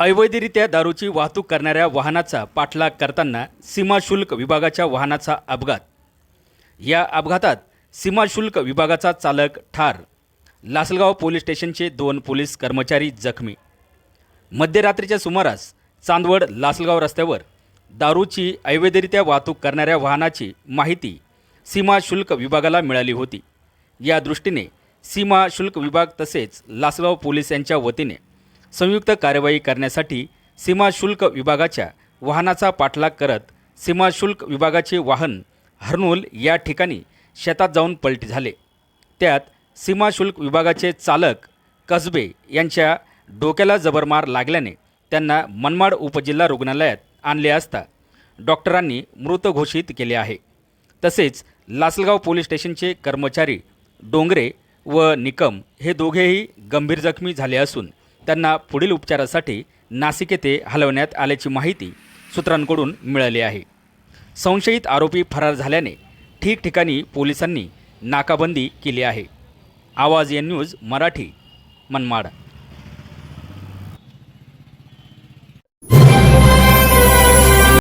अवैधरित्या दारूची वाहतूक करणाऱ्या वाहनाचा पाठलाग करताना सीमाशुल्क विभागाच्या वाहनाचा अपघात. या अपघातात सीमाशुल्क विभागाचा चालक ठार. लासलगाव पोलीस स्टेशनचे दोन पोलीस कर्मचारी जखमी. मध्यरात्रीच्या सुमारास चांदवड लासलगाव रस्त्यावर दारूची अवैधरित्या वाहतूक करणाऱ्या वाहनाची माहिती सीमाशुल्क विभागाला मिळाली होती. या दृष्टीने सीमा शुल्क विभाग तसेच लासलगाव पोलीस यांच्या वतीने संयुक्त कार्यवाही करण्यासाठी सीमा शुल्क विभागाच्या वाहनाचा पाठलाग करत सीमा शुल्क विभागाचे वाहन हर्नूल या ठिकाणी शेतात जाऊन पलटी झाले. त्यात सीमा शुल्क विभागाचे चालक कसबे यांच्या डोक्याला जबरमार लागल्याने त्यांना मनमाड उपजिल्हा रुग्णालयात आणले असता डॉक्टरांनी मृत घोषित केले आहे. तसेच लासलगाव पोलीस स्टेशनचे कर्मचारी डोंगरे व निकम हे दोघेही गंभीर जखमी झाले असून त्यांना पुढील उपचारासाठी नाशिक येथे हलवण्यात आल्याची माहिती सूत्रांकडून मिळाली आहे. संशयित आरोपी फरार झाल्याने ठिकठिकाणी पोलिसांनी नाकाबंदी केली आहे. आवाज या न्यूज मराठी मनमाड.